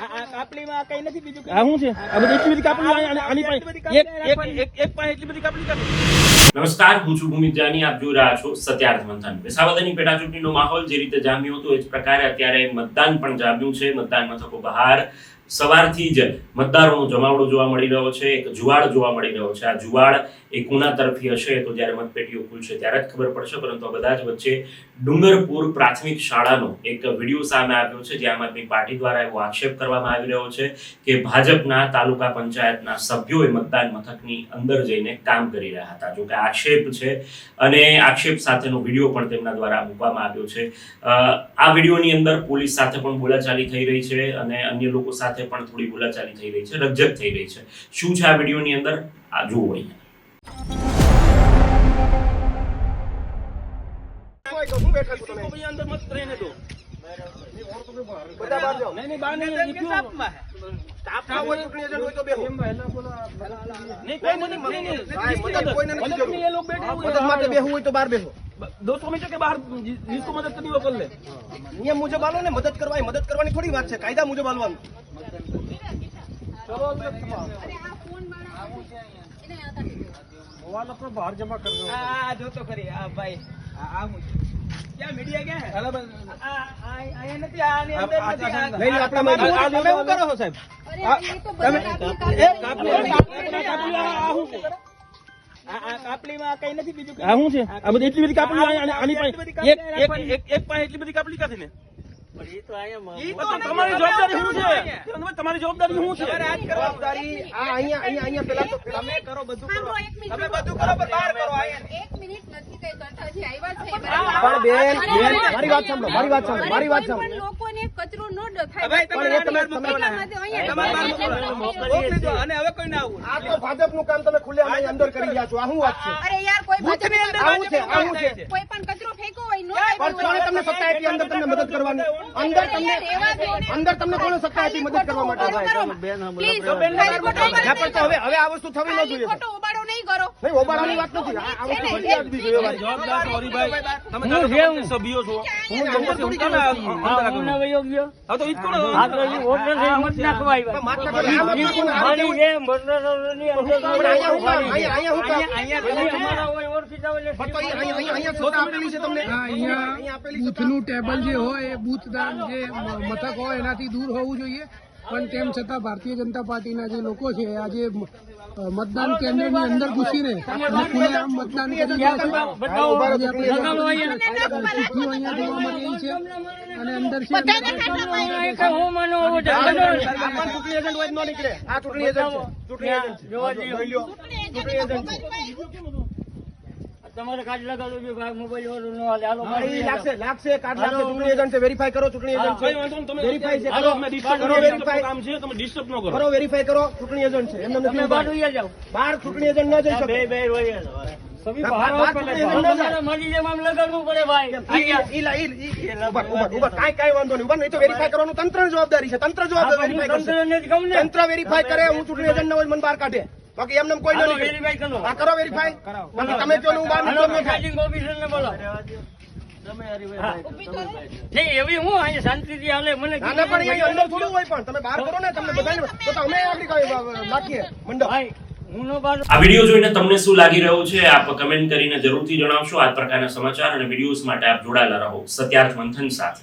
આ આ કાપલીમાં કઈ નથી બીજું આ શું છે? આ બધી એટલી બધી કાપલી આની- આની- આની પાસે એક એક એક એક પાસે એટલી બધી કાપલી કાપી. નમસ્કાર હું છું ભૂમિત જાની આપ જોઈ રહ્યા છો સત્યાર્થ મંથન. વિસાવદરની પેટા ચૂંટણીનો માહોલ જે રીતે જામ્યો હતો એ જ પ્રકારે અત્યારે મતદાન પણ જામ્યું છે. મતદાન મથકો બહાર સવારથી જ મતદારોનો જમાવડો જોવા મળી રહ્યો છે, એક જુવાળ જોવા મળી રહ્યો છે. આ જુવાળ એ કોના તરફી હશે તો જ્યારે મતપેટીઓ ખુલશે ત્યારે જ ખબર પડશે, પરંતુ બધા જ વચ્ચે ડુંગરપુર પ્રાથમિક શાળાનો એક વીડિયો સામે આવ્યો છે જે આમ આદમી પાર્ટી દ્વારા એવો આક્ષેપ કરવામાં આવી રહ્યો છે કે ભાજપના તાલુકા પંચાયતના સભ્યોએ મતદાન મથકની અંદર જઈને કામ કરી રહ્યા હતા. જોકે આક્ષેપ છે અને આક્ષેપ સાથેનો વીડિયો પણ તેમના દ્વારા મૂકવામાં આવ્યો છે. આ વિડીયોની અંદર પોલીસ સાથે પણ બોલાચાલી થઈ રહી છે અને અન્ય લોકો સાથે સાથે પણ થોડી બોલાચાલી થઈ રહી છે રકઝક થઈ રહી છે. શું છે આ વિડીયોની અંદર? આ જુઓ અહીંયા. મદદ કરવી લે. નિયમ મુજબ આલો ને મદદ કરવા મદદ કરવાની થોડી વાત છે કાયદા મુજબ આલવાનું હાલવાનું આ જોતો ખરી આ ભાઈ આ હું ક્યાં મીડિયા ક્યાં હે આ આ નથી આની અંદર આ- આ- નથી આ- આ- નહીં, નહીં, આપણા આ- આ- તમે શું કરો છો સાહેબ આ આ કાપલીમાં કઈ નથી બીજું આ શું છે આ બધી એટલી બધી કાપલી આની- આની પાસે એક એક એક એક પાસે એટલી બધી કાપલી કાથી ને તો પણ તમારી જવાબદારી શું છે? તમારી જવાબદારી શું છે? તમારે આ જ જવાબદારી આ અહીંયા અહીંયા અહીંયા પેલા તો તમે કરો બધું કરો. તમે બધું કરો પણ બહાર કરો એક મિનિટ નથી પણ બેન બેન મારી વાત સાંભળો મારી વાત સાંભળો મારી વાત સાંભળો. લોકોને કચરો ન ડખાય. તમે. મોકલી દો અને હવે કોઈ ના આવું? આ તો ભાજપનું કામ તમે ખુલ્લે અંદર કરી રહ્યા છો. આ શું વાત છે? અરે યાર કોઈ બૂથની આવું છે આવું છે. કોઈ પણ કચરો ફેંકો હોય નો પણ કોણે તમને અંદર તમને મદદ કરવાની. અંદર તમને અંદર તમને કોણ સત્તા હતી મદદ કરવા માટે પણ હવે હવે આ વસ્તુ થવી ન જોઈએ નહીં ઓબાળાની વાત નથી. આ આ વસ્તુ બદલી આપવી જોઈએ જવાબદાર તો તમે તારા સભ્યો છો? હું તમને થોડી કામ? અંદર રાખું? હા તો ઈ જ કરો. પણ માટલા પર આ મત કોને આ કેવું? પણ અહીંયા હું કામ? અહીંયા અહીંયા હું તો અહીંયા અહીંયા અહીંયા સત્તા આપેલી છે તમને. અહીંયા બૂથનું ટેબલ જે હોય એ બૂથદાન જે મથક હોય એનાથી દૂર હોવું જોઈએ. પણ તેમ છતાં ભારતીય જનતા પાર્ટીના જે લોકો છે આજે મતદાન કેન્દ્રની અંદર ઘૂસીને અને ખુલ્લેઆમ મતદાન કરી રહ્યા છે. છે અને અંદર છે ચૂંટણી એજન્ટ હોય જ કાર્ડ એજન્ટ છે ભાઈ મોબાઈલ છે જોઈ હાલે. હાલો છે ઈ લાગશે લાગશે કાર્ડ લાગશે. ચૂંટણી એજન્ટ વેરીફાઈ કરો ચૂંટણી એજન્ટ. તમે વેરીફાઈ છે હાલો, અમે ડિસ્ટર્બ કરો વેરીફાઈ કામ છે તમે ડિસ્ટર્બ ન કરો. કરો વેરીફાઈ કરો ચૂંટણી એજન્ટ છે. એમને નથી ઊભા. બહાર ચૂંટણી એજન્ટ ન જઈ શકે. ના, બહાર- બહાર ચૂંટણી એજન્ટ મળી જાય. ઈ- ઈ લા- ઈ- ઈ- ઈ- ઊભા, ઊભા, ઊભા. કાઈ કાઈ વાંધો નહીં ઊભા. નહીં તો વેરીફાઈ કરવાનું તંત્રની જવાબદારી છે. તંત્ર જવાબ વેરીફાઈ કરશે. તંત્ર વેરીફાઈ કરે હું ચૂંટણી એજન્ટ ન હોય મને બહાર કાઢે. બાકી એમને એમ કોઈ ન. હા કરો વેરીફાઈ બાકી તમે જો ને હું. બહાર નીકળું ન થાય. ના, ના, પણ એ અંદર થોડું હોય પણ. તમે બહાર કરો ને તમને બધાને. તો તો અમે આગળ નાખીએ મંડપ. આ વીડિયો જોઈને તમને શું લાગી રહ્યું છે આપ કમેન્ટ કરીને જરૂરથી જણાવશો આ પ્રકારના સમાચાર અને વિડીયોઝ માટે આપ જોડાયેલા રહો. સત્યાર્થ મંથન સાથે.